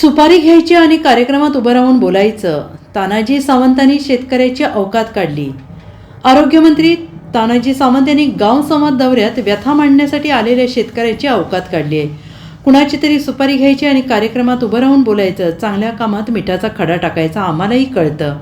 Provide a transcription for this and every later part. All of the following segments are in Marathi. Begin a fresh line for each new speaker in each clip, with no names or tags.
सुपारी घ्यायची आणि कार्यक्रमात उभं राहून बोलायचं. तानाजी सावंतांनी शेतकऱ्याची अवकात काढली. आरोग्यमंत्री तानाजी सावंत यांनी गाव संवाद दौऱ्यात व्यथा मांडण्यासाठी आलेल्या शेतकऱ्याची अवकात काढली आहे. कुणाची तरी सुपारी घ्यायची आणि कार्यक्रमात उभं राहून बोलायचं चांगल्या कामात मिठाचा खडा टाकायचा आम्हालाही कळतं.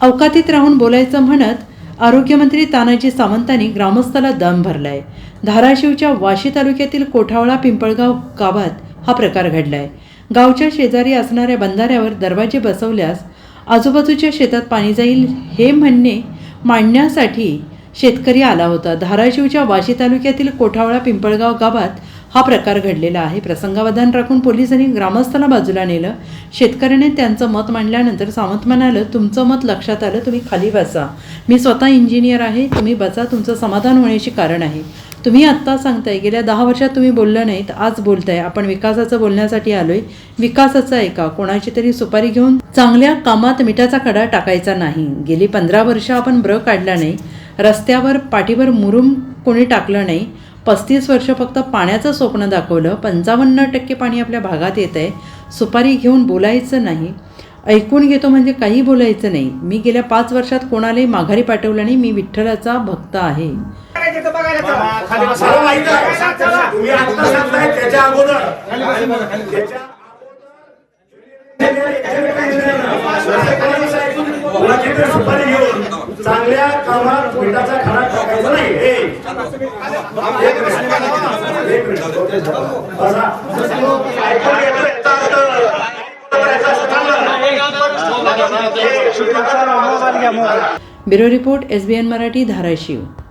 अवकातीत राहून बोलायचं म्हणत आरोग्यमंत्री तानाजी सावंतांनी ग्रामस्थाला दम भरलाय. धाराशिवच्या वाशी तालुक्यातील कोठावळा पिंपळगाव गावात हा प्रकार घडलाय. गावच्या शेजारी असणाऱ्या बंधाऱ्यावर दरवाजे बसवल्यास आजूबाजूच्या शेतात पाणी जाईल हे म्हणणे मांडण्यासाठी शेतकरी आला होता. धाराशिवच्या वाशी तालुक्यातील कोठावळा पिंपळगाव गावात हा प्रकार घडलेला आहे. प्रसंगावधान राखून पोलिसांनी ग्रामस्थाला बाजूला नेलं. शेतकऱ्याने त्यांचं मत मांडल्यानंतर सावंत म्हणालं तुमचं मत लक्षात आलं तुम्ही खाली बसा. मी स्वतः इंजिनियर आहे तुम्ही बसा तुमचं समाधान होण्याची कारण आहे. तुम्ही आत्ता सांगताय गेल्या दहा वर्षात तुम्ही बोललं नाहीत आज बोलताय. आपण विकासाचं बोलण्यासाठी आलोय. विकासाचं आहे का कोणाची तरी सुपारी घेऊन चांगल्या कामात मिठाचा खडा टाकायचा नाही. गेली पंधरा वर्ष आपण ब्र काढला नाही. रस्त्यावर पाठीवर मुरुम कोणी टाकलं नाही. पस्तीस वर्ष फक्त पाण्याचं स्वप्न दाखवलं. पंचावन्न टक्के पाणी आपल्या भागात येत आहे. सुपारी घेऊन बोलायचं नाही. ऐकून घेतो म्हणजे काही बोलायचं नाही. मी गेल्या पाच वर्षात कोणालाही माघारी पाठवलं नाही. मी विठ्ठलाचा भक्त आहे.
चांगल्या कामात
bureau report S B N Marathi Dharashiv